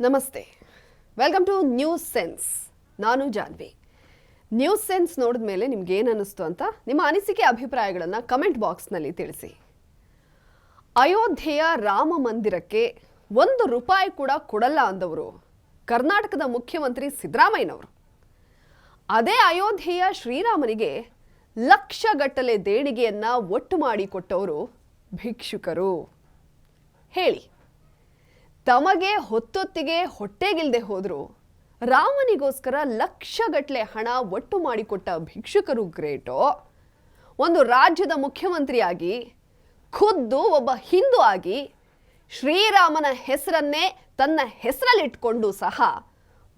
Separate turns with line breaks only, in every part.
ನಮಸ್ತೆ. Welcome two news sense ನಾನು Janhvi. News sense ನೋಡಿದ ಮೇಲೆ ನಿಮ್ಗೆ ಏನು ಅನ್ನಿಸ್ತು ಅಂತ ನಿಮ್ಮ ಅನಿಸಿಕೆ ಅಭಿಪ್ರಾಯಗಳನ್ನು ಕಮೆಂಟ್ ಬಾಕ್ಸ್ನಲ್ಲಿ ತಿಳಿಸಿ. ಅಯೋಧ್ಯೆಯ ರಾಮ ಮಂದಿರಕ್ಕೆ ಒಂದು ರೂಪಾಯಿ ಕೂಡ ಕೊಡಲ್ಲ ಅಂದವರು ಕರ್ನಾಟಕದ ಮುಖ್ಯಮಂತ್ರಿ ಸಿದ್ದರಾಮಯ್ಯನವರು. ಅದೇ ಅಯೋಧ್ಯೆಯ ಶ್ರೀರಾಮನಿಗೆ ಲಕ್ಷಗಟ್ಟಲೆ ದೇಣಿಗೆಯನ್ನು ಒಟ್ಟು ಮಾಡಿಕೊಟ್ಟವರು ಭಿಕ್ಷುಕರು. ಹೇಳಿ. ತಮಗೆ ಹೊತ್ತೊತ್ತಿಗೆ ಹೊಟ್ಟೆಗಿಲ್ದೆ ಹೋದ್ರು. ರಾಮನಿಗೋಸ್ಕರ ಲಕ್ಷಗಟ್ಟಲೆ ಹಣ ಒಟ್ಟು ಮಾಡಿಕೊಟ್ಟ ಭಿಕ್ಷುಕರು ಗ್ರೇಟೋ. ಒಂದು ರಾಜ್ಯದ ಮುಖ್ಯಮಂತ್ರಿಯಾಗಿ, ಖುದ್ದು ಒಬ್ಬ ಹಿಂದೂ ಆಗಿ, ಶ್ರೀರಾಮನ ಹೆಸರನ್ನೇ ತನ್ನ ಹೆಸರಲ್ಲಿಟ್ಕೊಂಡು ಸಹ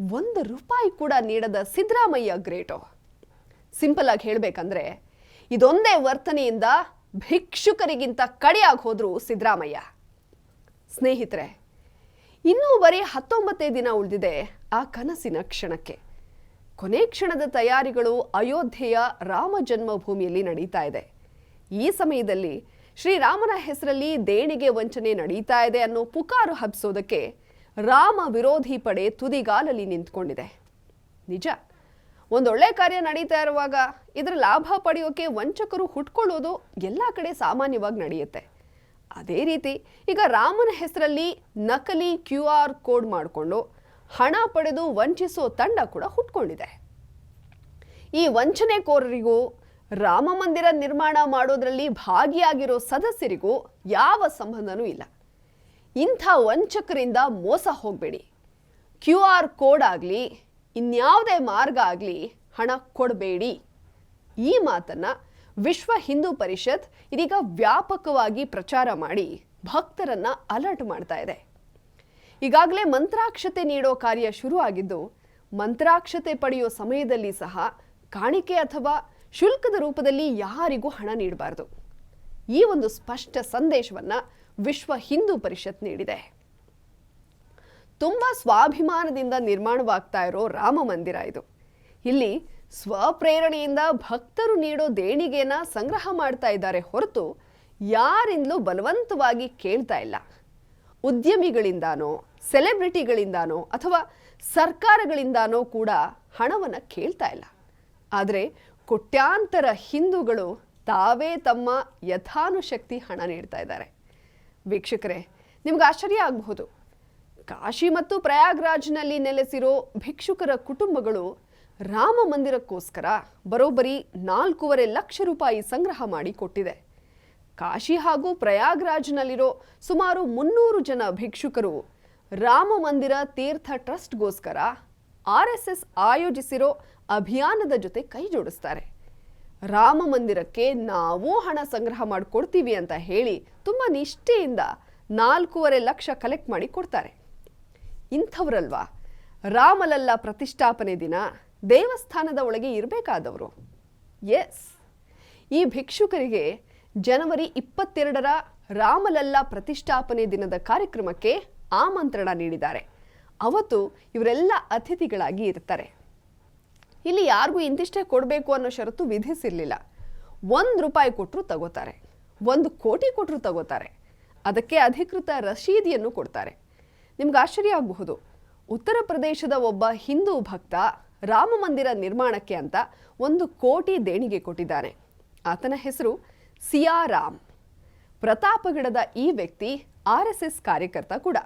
ಒಂದು ರೂಪಾಯಿ ಕೂಡ ನೀಡದ ಸಿದ್ದರಾಮಯ್ಯ ಗ್ರೇಟೋ. ಸಿಂಪಲ್ ಆಗಿ ಹೇಳಬೇಕಂದ್ರೆ, ಇದೊಂದೇ ವರ್ತನೆಯಿಂದ ಭಿಕ್ಷುಕರಿಗಿಂತ ಕಡೆಯಾಗಿ ಹೋದ್ರು ಸಿದ್ದರಾಮಯ್ಯ. ಸ್ನೇಹಿತರೆ ಇನ್ನೂ ಬರೀ ಹತ್ತೊಂಬತ್ತೇ ದಿನ ಉಳಿದಿದೆ ಆ ಕನಸಿನ ಕ್ಷಣಕ್ಕೆ. ಕೊನೆ ಕ್ಷಣದ ತಯಾರಿಗಳು ಅಯೋಧ್ಯೆಯ ರಾಮ ಜನ್ಮಭೂಮಿಯಲ್ಲಿ ನಡೀತಾ ಇದೆ. ಈ ಸಮಯದಲ್ಲಿ ಶ್ರೀರಾಮನ ಹೆಸರಲ್ಲಿ ದೇಣಿಗೆ ವಂಚನೆ ನಡೀತಾ ಇದೆ ಅನ್ನೋ ಪುಕಾರು ಹಬ್ಬಿಸೋದಕ್ಕೆ ರಾಮ ವಿರೋಧಿ ಪಡೆ ತುದಿಗಾಲಲ್ಲಿ ನಿಂತ್ಕೊಂಡಿದೆ. ನಿಜ, ಒಂದೊಳ್ಳೆ ಕಾರ್ಯ ನಡೀತಾ ಇರುವಾಗ ಇದರ ಲಾಭ ಪಡೆಯೋಕೆ ವಂಚಕರು ಹುಟ್ಕೊಳ್ಳೋದು ಎಲ್ಲ ಕಡೆ ಸಾಮಾನ್ಯವಾಗಿ ನಡೆಯುತ್ತೆ. ಅದೇ ರೀತಿ ಈಗ ರಾಮನ ಹೆಸರಲ್ಲಿ ನಕಲಿ ಕ್ಯೂ ಆರ್ ಕೋಡ್ ಮಾಡಿಕೊಂಡು ಹಣ ಪಡೆದು ವಂಚಿಸೋ ತಂಡ ಕೂಡ ಹುಟ್ಕೊಂಡಿದೆ. ಈ ವಂಚನೆಕೋರರಿಗೂ ರಾಮ ಮಂದಿರ ನಿರ್ಮಾಣ ಮಾಡೋದರಲ್ಲಿ ಭಾಗಿಯಾಗಿರೋ ಸದಸ್ಯರಿಗೂ ಯಾವ ಸಂಬಂಧನೂ ಇಲ್ಲ. ಇಂಥ ವಂಚಕರಿಂದ ಮೋಸ ಹೋಗಬೇಡಿ. ಕ್ಯೂ ಆರ್ ಕೋಡ್ ಆಗಲಿ, ಇನ್ಯಾವುದೇ ಮಾರ್ಗ ಆಗಲಿ ಹಣ ಕೊಡಬೇಡಿ. ಈ ಮಾತನ್ನ ವಿಶ್ವ ಹಿಂದೂ ಪರಿಷತ್ ಇದೀಗ ವ್ಯಾಪಕವಾಗಿ ಪ್ರಚಾರ ಮಾಡಿ ಭಕ್ತರನ್ನ ಅಲರ್ಟ್ ಮಾಡ್ತಾ ಇದೆ. ಈಗಾಗಲೇ ಮಂತ್ರಾಕ್ಷತೆ ನೀಡೋ ಕಾರ್ಯ ಶುರು ಆಗಿದ್ದು ಮಂತ್ರಾಕ್ಷತೆ ಪಡೆಯೋ ಸಮಯದಲ್ಲಿ ಸಹ ಕಾಣಿಕೆ ಅಥವಾ ಶುಲ್ಕದ ರೂಪದಲ್ಲಿ ಯಾರಿಗೂ ಹಣ ನೀಡಬಾರದು. ಈ ಒಂದು ಸ್ಪಷ್ಟ ಸಂದೇಶವನ್ನ ವಿಶ್ವ ಹಿಂದೂ ಪರಿಷತ್ ನೀಡಿದೆ. ತುಂಬಾ ಸ್ವಾಭಿಮಾನದಿಂದ ನಿರ್ಮಾಣವಾಗ್ತಾ ಇರೋ ರಾಮ ಮಂದಿರ ಇದು. ಇಲ್ಲಿ ಸ್ವಪ್ರೇರಣೆಯಿಂದ ಭಕ್ತರು ನೀಡೋ ದೇಣಿಗೆನ ಸಂಗ್ರಹ ಮಾಡ್ತಾ ಇದ್ದಾರೆ ಹೊರತು ಯಾರಿಂದಲೂ ಬಲವಂತವಾಗಿ ಕೇಳ್ತಾ ಇಲ್ಲ. ಉದ್ಯಮಿಗಳಿಂದಾನೋ, ಸೆಲೆಬ್ರಿಟಿಗಳಿಂದಾನೋ ಅಥವಾ ಸರ್ಕಾರಗಳಿಂದಾನೋ ಕೂಡ ಹಣವನ್ನು ಕೇಳ್ತಾ ಇಲ್ಲ. ಆದರೆ ಕೋಟ್ಯಾಂತರ ಹಿಂದೂಗಳು ತಾವೇ ತಮ್ಮ ಯಥಾನುಶಕ್ತಿ ಹಣ ನೀಡ್ತಾ ಇದ್ದಾರೆ. ವೀಕ್ಷಕರೇ, ನಿಮ್ಗೆ ಆಶ್ಚರ್ಯ ಆಗಬಹುದು. ಕಾಶಿ ಮತ್ತು ಪ್ರಯಾಗ್ರಾಜ್ನಲ್ಲಿ ನೆಲೆಸಿರೋ ಭಿಕ್ಷುಕರ ಕುಟುಂಬಗಳು ರಾಮ ಮಂದಿರಕ್ಕೋಸ್ಕರ ಬರೋಬ್ಬರಿ ನಾಲ್ಕೂವರೆ ಲಕ್ಷ ರೂಪಾಯಿ ಸಂಗ್ರಹ ಮಾಡಿ ಕೊಟ್ಟಿದೆ. ಕಾಶಿ ಹಾಗೂ ಪ್ರಯಾಗ್ರಾಜ್ನಲ್ಲಿರೋ ಸುಮಾರು ಮುನ್ನೂರು ಜನ ಭಿಕ್ಷುಕರು ರಾಮ ಮಂದಿರ ತೀರ್ಥ ಟ್ರಸ್ಟ್ಗೋಸ್ಕರ ಆರ್ ಎಸ್ ಎಸ್ ಆಯೋಜಿಸಿರೋ ಅಭಿಯಾನದ ಜೊತೆ ಕೈ ಜೋಡಿಸ್ತಾರೆ. ರಾಮ ಮಂದಿರಕ್ಕೆ ನಾವು ಹಣ ಸಂಗ್ರಹ ಮಾಡಿಕೊಡ್ತೀವಿ ಅಂತ ಹೇಳಿ ತುಂಬ ನಿಷ್ಠೆಯಿಂದ ನಾಲ್ಕೂವರೆ ಲಕ್ಷ ಕಲೆಕ್ಟ್ ಮಾಡಿ ಕೊಡ್ತಾರೆ. ಇಂಥವ್ರಲ್ವಾ? ರಾಮಲಲ್ಲ ಪ್ರತಿಷ್ಠಾಪನೆ ದಿನ ದೇವಸ್ಥಾನದ ಒಳಗೆ ಇರಬೇಕಾದವರು. ಎಸ್ ಈ ಭಿಕ್ಷುಕರಿಗೆ ಜನವರಿ ಇಪ್ಪತ್ತೆರಡರ ರಾಮಲಲ್ಲಾ ಪ್ರತಿಷ್ಠಾಪನೆ ದಿನದ ಕಾರ್ಯಕ್ರಮಕ್ಕೆ ಆಮಂತ್ರಣ ನೀಡಿದ್ದಾರೆ. ಅವತ್ತು ಇವರೆಲ್ಲ ಅತಿಥಿಗಳಾಗಿ ಇರ್ತಾರೆ. ಇಲ್ಲಿ ಯಾರಿಗೂ ಇಂತಿಷ್ಟೇ ಕೊಡಬೇಕು ಅನ್ನೋ ಷರತ್ತು ವಿಧಿಸಿರಲಿಲ್ಲ. ಒಂದು ರೂಪಾಯಿ ಕೊಟ್ಟರು ತಗೋತಾರೆ. ಒಂದು ಕೋಟಿ ಕೊಟ್ಟರು ತಗೋತಾರೆ. ಅದಕ್ಕೆ ಅಧಿಕೃತ ರಶೀದಿಯನ್ನು ಕೊಡ್ತಾರೆ. ನಿಮ್ಗೆ ಆಶ್ಚರ್ಯ ಆಗಬಹುದು. ಉತ್ತರ ಪ್ರದೇಶದ ಒಬ್ಬ ಹಿಂದೂ ಭಕ್ತ ರಾಮ ಮಂದಿರ ನಿರ್ಮಾಣಕ್ಕೆ ಅಂತ ಒಂದು ಕೋಟಿ ದೇಣಿಗೆ ಕೊಟ್ಟಿದ್ದಾನೆ ಆತನ ಹೆಸರು ಸಿಯಾರಾಮ್ ಪ್ರತಾಪಗಡದ ಈ ವ್ಯಕ್ತಿ ಆರ್ ಎಸ್ ಎಸ್ ಕಾರ್ಯಕರ್ತ ಕೂಡ.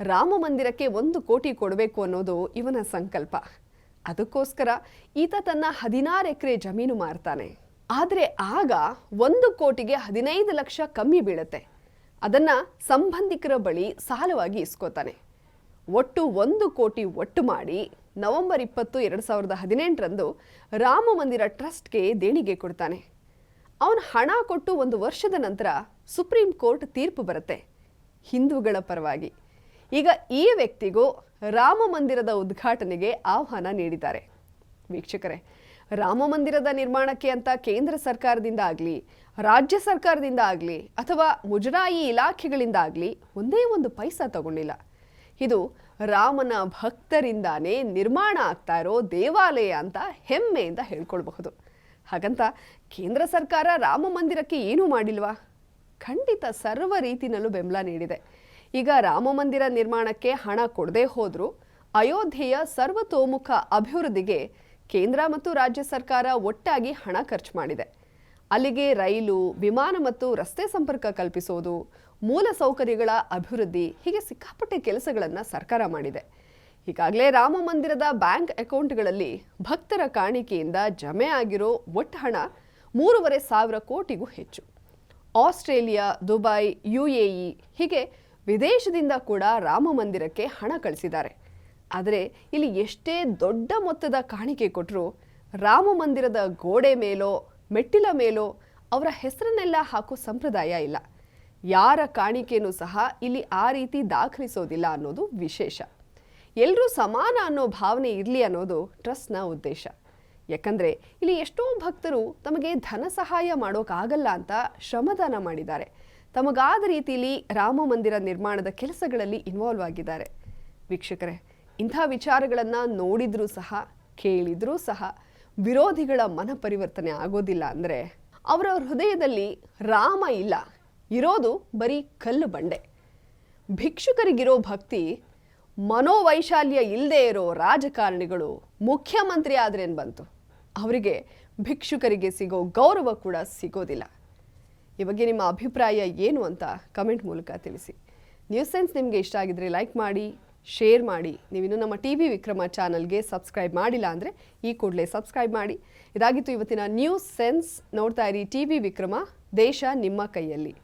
ರಾಮ ಮಂದಿರಕ್ಕೆ ಒಂದು ಕೋಟಿ ಕೊಡಬೇಕು ಅನ್ನೋದು ಇವನ ಸಂಕಲ್ಪ. ಅದಕ್ಕೋಸ್ಕರ ಈತ ತನ್ನ ಹದಿನಾರು ಎಕರೆ ಜಮೀನು ಮಾರ್ತಾನೆ. ಆದರೆ ಆಗ ಒಂದು ಕೋಟಿಗೆ ಹದಿನೈದು ಲಕ್ಷ ಕಮ್ಮಿ ಬೀಳುತ್ತೆ. ಅದನ್ನ ಸಂಬಂಧಿಕರ ಬಳಿ ಸಾಲವಾಗಿ ಇಸ್ಕೋತಾನೆ. ಒಟ್ಟು ಒಂದು ಕೋಟಿ ಒಟ್ಟು ಮಾಡಿ ನವೆಂಬರ್ ಇಪ್ಪತ್ತು ಎರಡು ಸಾವಿರದ ಹದಿನೆಂಟರಂದು ರಾಮ ಮಂದಿರ ಟ್ರಸ್ಟ್ಗೆ ದೇಣಿಗೆ ಕೊಡ್ತಾನೆ. ಅವನು ಹಣ ಕೊಟ್ಟು ಒಂದು ವರ್ಷದ ನಂತರ ಸುಪ್ರೀಂ ಕೋರ್ಟ್ ತೀರ್ಪು ಬರುತ್ತೆ. ಹಿಂದೂಗಳ ಪರವಾಗಿ. ಈಗ ಈ ವ್ಯಕ್ತಿಗೂ ರಾಮ ಮಂದಿರದ ಉದ್ಘಾಟನೆಗೆ ಆಹ್ವಾನ ನೀಡಿದ್ದಾರೆ. ವೀಕ್ಷಕರೇ, ರಾಮ ಮಂದಿರದ ನಿರ್ಮಾಣಕ್ಕೆ ಅಂತ ಕೇಂದ್ರ ಸರ್ಕಾರದಿಂದ ಆಗಲಿ, ರಾಜ್ಯ ಸರ್ಕಾರದಿಂದ ಆಗಲಿ, ಅಥವಾ ಮುಜರಾಯಿ ಇಲಾಖೆಗಳಿಂದ ಆಗಲಿ ಒಂದೇ ಒಂದು ಪೈಸಾ ತಗೊಂಡಿಲ್ಲ. ಇದು ರಾಮನ ಭಕ್ತರಿಂದಾನೇ ನಿರ್ಮಾಣ ಆಗ್ತಾ ಇರೋ ದೇವಾಲಯ ಅಂತ ಹೆಮ್ಮೆಯಿಂದ ಹೇಳ್ಕೊಳ್ಬಹುದು. ಹಾಗಂತ ಕೇಂದ್ರ ಸರ್ಕಾರ ರಾಮ ಮಂದಿರಕ್ಕೆ ಏನೂ ಮಾಡಿಲ್ವಾ? ಖಂಡಿತ ಸರ್ವ ರೀತಿನಲ್ಲೂ ಬೆಂಬಲ ನೀಡಿದೆ. ಈಗ ರಾಮ ಮಂದಿರ ನಿರ್ಮಾಣಕ್ಕೆ ಹಣ ಕೊಡದೇ ಹೋದರೂ ಅಯೋಧ್ಯೆಯ ಸರ್ವತೋಮುಖ ಅಭಿವೃದ್ಧಿಗೆ ಕೇಂದ್ರ ಮತ್ತು ರಾಜ್ಯ ಸರ್ಕಾರ ಒಟ್ಟಾಗಿ ಹಣ ಖರ್ಚು ಮಾಡಿದೆ. ಅಲ್ಲಿಗೆ ರೈಲು, ವಿಮಾನ ಮತ್ತು ರಸ್ತೆ ಸಂಪರ್ಕ ಕಲ್ಪಿಸೋದು ಮೂಲ ಸೌಕರ್ಯಗಳ ಅಭಿವೃದ್ಧಿ ಹೀಗೆ ಸಿಕ್ಕಾಪಟ್ಟೆ ಕೆಲಸಗಳನ್ನು ಸರ್ಕಾರ ಮಾಡಿದೆ. ಈಗಾಗಲೇ ರಾಮ ಮಂದಿರದ ಬ್ಯಾಂಕ್ ಅಕೌಂಟ್ಗಳಲ್ಲಿ ಭಕ್ತರ ಕಾಣಿಕೆಯಿಂದ ಜಮೆ ಆಗಿರೋ ಒಟ್ಟು ಹಣ ಮೂರುವರೆ ಸಾವಿರ ಕೋಟಿಗೂ ಹೆಚ್ಚು. ಆಸ್ಟ್ರೇಲಿಯಾ, ದುಬೈ ಯು ಎ ಹೀಗೆ ವಿದೇಶದಿಂದ ಕೂಡ ರಾಮ ಮಂದಿರಕ್ಕೆ ಹಣ ಕಳಿಸಿದ್ದಾರೆ. ಆದರೆ ಇಲ್ಲಿ ಎಷ್ಟೇ ದೊಡ್ಡ ಮೊತ್ತದ ಕಾಣಿಕೆ ಕೊಟ್ಟರೂ ರಾಮ ಮಂದಿರದ ಗೋಡೆ ಮೇಲೋ, ಮೆಟ್ಟಿಲ ಮೇಲೋ ಅವರ ಹೆಸರನ್ನೆಲ್ಲ ಹಾಕೋ ಸಂಪ್ರದಾಯ ಇಲ್ಲ. ಯಾರ ಕಾಣಿಕೆನೂ ಸಹ ಇಲ್ಲಿ ಆ ರೀತಿ ದಾಖಲಿಸೋದಿಲ್ಲ ಅನ್ನೋದು ವಿಶೇಷ. ಎಲ್ಲರೂ ಸಮಾನ ಅನ್ನೋ ಭಾವನೆ ಇರಲಿ ಅನ್ನೋದು ಟ್ರಸ್ಟ್ನ ಉದ್ದೇಶ. ಯಾಕಂದರೆ ಇಲ್ಲಿ ಎಷ್ಟೋ ಭಕ್ತರು ತಮಗೆ ಧನ ಸಹಾಯ ಮಾಡೋಕ್ಕಾಗಲ್ಲ ಅಂತ ಶ್ರಮದಾನ ಮಾಡಿದ್ದಾರೆ. ತಮಗಾದ ರೀತಿಯಲ್ಲಿ ರಾಮ ಮಂದಿರ ನಿರ್ಮಾಣದ ಕೆಲಸಗಳಲ್ಲಿ ಇನ್ವಾಲ್ವ್ ಆಗಿದ್ದಾರೆ. ವೀಕ್ಷಕರೇ, ಇಂಥ ವಿಚಾರಗಳನ್ನು ನೋಡಿದರೂ ಸಹ, ಕೇಳಿದರೂ ಸಹ ವಿರೋಧಿಗಳ ಮನ ಪರಿವರ್ತನೆ ಆಗೋದಿಲ್ಲ ಅಂದರೆ ಅವರ ಹೃದಯದಲ್ಲಿ ರಾಮ ಇಲ್ಲ. ಇರೋದು ಬರೀ ಕಲ್ಲು ಬಂಡೆ. ಭಿಕ್ಷುಕರಿಗಿರೋ ಭಕ್ತಿ, ಮನೋವೈಶಾಲ್ಯ ಇಲ್ಲದೆ ಇರೋ ರಾಜಕಾರಣಿಗಳು ಮುಖ್ಯಮಂತ್ರಿ ಆದ್ರೇನು ಬಂತು? ಅವರಿಗೆ ಭಿಕ್ಷುಕರಿಗೆ ಸಿಗೋ ಗೌರವ ಕೂಡ ಸಿಗೋದಿಲ್ಲ. ಈ ಬಗ್ಗೆ ನಿಮ್ಮ ಅಭಿಪ್ರಾಯ ಏನು ಅಂತ ಕಮೆಂಟ್ ಮೂಲಕ ತಿಳಿಸಿ. ನ್ಯೂಸ್ ಸೆನ್ಸ್ ನಿಮಗೆ ಇಷ್ಟ ಆಗಿದ್ರೆ ಲೈಕ್ ಮಾಡಿ, ಶೇರ್ ಮಾಡಿ. ನೀವಿನ್ನೂ ನಮ್ಮ ಟಿ ವಿ ವಿಕ್ರಮ ಚಾನಲ್ಗೆ ಸಬ್ಸ್ಕ್ರೈಬ್ ಮಾಡಿಲ್ಲ ಅಂದರೆ ಈ ಕೂಡಲೇ ಸಬ್ಸ್ಕ್ರೈಬ್ ಮಾಡಿ. ಇದಾಗಿತ್ತು ಇವತ್ತಿನ ನ್ಯೂಸ್ ಸೆನ್ಸ್. ನೋಡ್ತಾ ಇರಿ ಟಿ ವಿ ವಿಕ್ರಮ, ದೇಶ ನಿಮ್ಮ ಕೈಯಲ್ಲಿ.